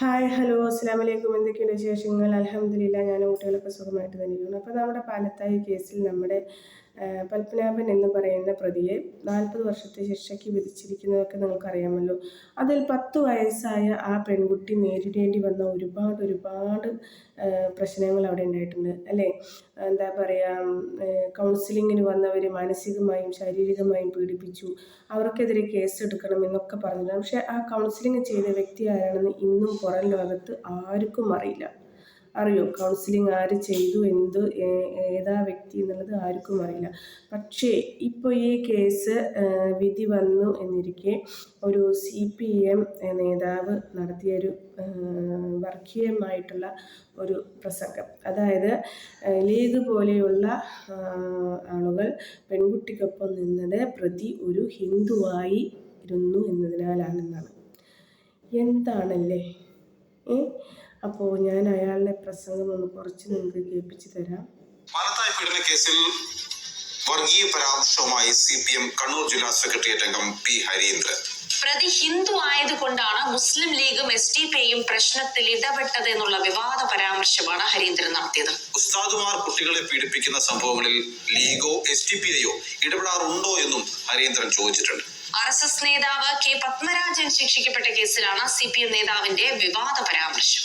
Hi hello അസ്സാം വലൈക്കും എന്തൊക്കെയുണ്ട് വിശേഷങ്ങൾ? അലഹമ്മദില്ല ഞാൻ കുട്ടികളൊക്കെ സുഖമായിട്ട് തന്നെയാണ് അപ്പോൾ നമ്മുടെ പാലത്തായി കേസിൽ നമ്മുടെ പത്മനാഭൻ എന്ന് പറയുന്ന പ്രതിയെ നാൽപ്പത് വർഷത്തെ ശിക്ഷയ്ക്ക് വിധിച്ചിരിക്കുന്നതൊക്കെ നിങ്ങൾക്കറിയാമല്ലോ. അതിൽ പത്ത് വയസ്സായ ആ പെൺകുട്ടി നേരിടേണ്ടി വന്ന ഒരുപാട് ഒരുപാട് പ്രശ്നങ്ങൾ അവിടെ ഉണ്ടായിട്ടുണ്ട്. അല്ലേ? എന്താ പറയുക കൗൺസിലിങ്ങിന് വന്നവരെ മാനസികമായും ശാരീരികമായും പീഡിപ്പിച്ചു. അവർക്കെതിരെ കേസ് എടുക്കണം എന്നൊക്കെ പറഞ്ഞിട്ടുണ്ട് പക്ഷേ ആ കൗൺസിലിംഗ് ചെയ്ത വ്യക്തി ആരാണെന്ന് ഇന്നും പുറം ലോകത്ത് ആർക്കും അറിയില്ല. അറിയോ? കൗൺസിലിംഗ് ആര് ചെയ്തു? എന്ത് ഏതാ വ്യക്തി എന്നുള്ളത് ആർക്കും അറിയില്ല. പക്ഷേ ഇപ്പോൾ ഈ കേസ് വിധി വന്നു എന്നിരിക്കെ ഒരു സി പി എം നേതാവ് നടത്തിയൊരു വർഗീയമായിട്ടുള്ള ഒരു പ്രസംഗം. അതായത് ലീഗ് പോലെയുള്ള ആളുകൾ പെൺകുട്ടിക്കൊപ്പം നിന്നത് പ്രതി ഒരു ഹിന്ദുവായി ഇരുന്നു എന്നതിനാലാണെന്നാണ്. എന്താണല്ലേ? അപ്പോൾ ഞാൻ അയാളുടെ പ്രസംഗം ഒന്ന് കുറച്ച് നിങ്ങൾക്ക് കേൾപ്പിച്ചു തരാം. പാലത്തായി പീഡന കേസിൽ വർഗീയ പരാമർശവുമായി സി പി എം കണ്ണൂർ ജില്ലാ സെക്രട്ടേറിയറ്റ് അംഗം പി ഹരീന്ദ്രൻ. പ്രതി ഹിന്ദു ആയതുകൊണ്ടാണ് മുസ്ലിം ലീഗും എസ് ഡി പിയും പ്രശ്നത്തിൽ ഇടപെട്ടത് എന്നുള്ള വിവാദ പരാമർശമാണ് ഹരീന്ദ്രൻ നടത്തിയത്. ഉസ്താദുമാർ കുട്ടികളെ പീഡിപ്പിക്കുന്ന സംഭവങ്ങളിൽ ലീഗോ എസ് ഡി പിയോ ഇടപെടാറുണ്ടോ എന്നും ഹരീന്ദ്രൻ ചോദിച്ചിട്ടുണ്ട്. ആർ എസ് എസ് നേതാവ് കെ പത്മരാജൻ ശിക്ഷിക്കപ്പെട്ട കേസിലാണ് സി പി എം നേതാവിന്റെ വിവാദ പരാമർശം.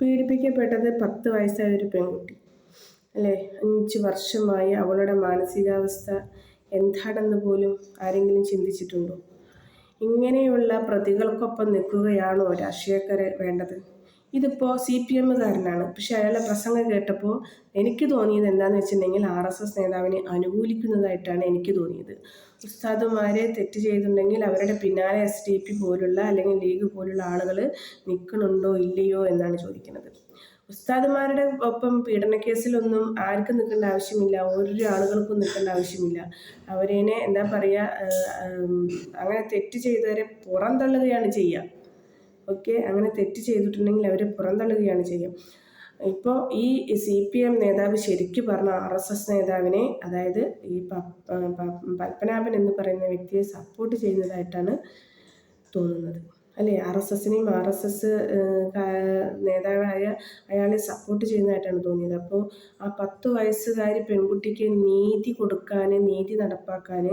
പീഡിപ്പിക്കപ്പെട്ടത് പത്ത് വയസ്സായ ഒരു പെൺകുട്ടി. അല്ലേ? അഞ്ച് വർഷമായി അവളുടെ മാനസികാവസ്ഥ എന്താണെന്ന് പോലും ആരെങ്കിലും ചിന്തിച്ചിട്ടുണ്ടോ? ഇങ്ങനെയുള്ള പ്രതികൾക്കൊപ്പം നിൽക്കുകയാണോ രാഷ്ട്രീയക്കാരെ വേണ്ടത്? ഇതിപ്പോൾ സി പി എമ്മുകാരനാണ്. പക്ഷെ അയാളുടെ പ്രസംഗം കേട്ടപ്പോൾ എനിക്ക് തോന്നിയത് എന്താണെന്ന് വെച്ചിട്ടുണ്ടെങ്കിൽ ആർ എസ് എസ് നേതാവിനെ അനുകൂലിക്കുന്നതായിട്ടാണ് എനിക്ക് തോന്നിയത്. ഉസ്താദുമാരെ തെറ്റ് ചെയ്തിട്ടുണ്ടെങ്കിൽ അവരുടെ പിന്നാലെ എസ് ഡി പി പോലുള്ള അല്ലെങ്കിൽ ലീഗ് പോലുള്ള ആളുകൾ നിൽക്കണുണ്ടോ ഇല്ലയോ എന്നാണ് ചോദിക്കുന്നത്. ഉസ്താദുമാരുടെ ഒപ്പം പീഡനക്കേസിലൊന്നും ആർക്കും നിൽക്കേണ്ട ആവശ്യമില്ല. ഒരു ആളുകൾക്കും നിൽക്കേണ്ട ആവശ്യമില്ല. അവരേനെ എന്താ പറയുക അങ്ങനെ തെറ്റ് ചെയ്തവരെ പുറന്തള്ളുകയാണ് ചെയ്യുക. ഓക്കെ അങ്ങനെ തെറ്റ് ചെയ്തിട്ടുണ്ടെങ്കിൽ അവരെ പുറന്തള്ളുകയാണ് ചെയ്യുക ഇപ്പോൾ ഈ സി പി എം നേതാവ് ശരിക്കും പറഞ്ഞ ആർ എസ് എസ് നേതാവിനെ അതായത് ഈ പത്മനാഭൻ എന്ന് പറയുന്ന വ്യക്തിയെ സപ്പോർട്ട് ചെയ്യുന്നതായിട്ടാണ് തോന്നുന്നത്. അല്ലേ? ആർ എസ് എസിനെയും ആർ എസ് എസ് നേതാവായ അയാളെ സപ്പോർട്ട് ചെയ്യുന്നതായിട്ടാണ് തോന്നിയത്. അപ്പോൾ ആ പത്ത് വയസ്സുകാരി പെൺകുട്ടിക്ക് നീതി കൊടുക്കാൻ നീതി നടപ്പാക്കാൻ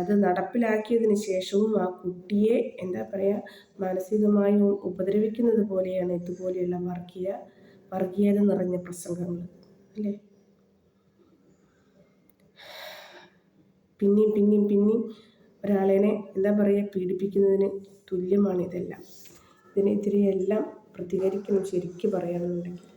അത് നടപ്പിലാക്കിയതിന് ശേഷവും ആ കുട്ടിയെ എന്താ പറയുക മാനസികമായി ഉപദ്രവിക്കുന്നത് പോലെയാണ് ഇതുപോലെയുള്ള വർഗീയ വർഗീയത നിറഞ്ഞ പ്രസംഗങ്ങൾ. അല്ലേ? പിന്നെയും പിന്നെയും പിന്നെയും ഒരാളെ എന്താ പറയുക പീഡിപ്പിക്കുന്നതിന് തുല്യമാണ് ഇതെല്ലാം. ഇതിനെതിരെയെല്ലാം പ്രതികരിക്കണം ശരിക്ക് പറയുകയാണെന്നുണ്ടെങ്കിൽ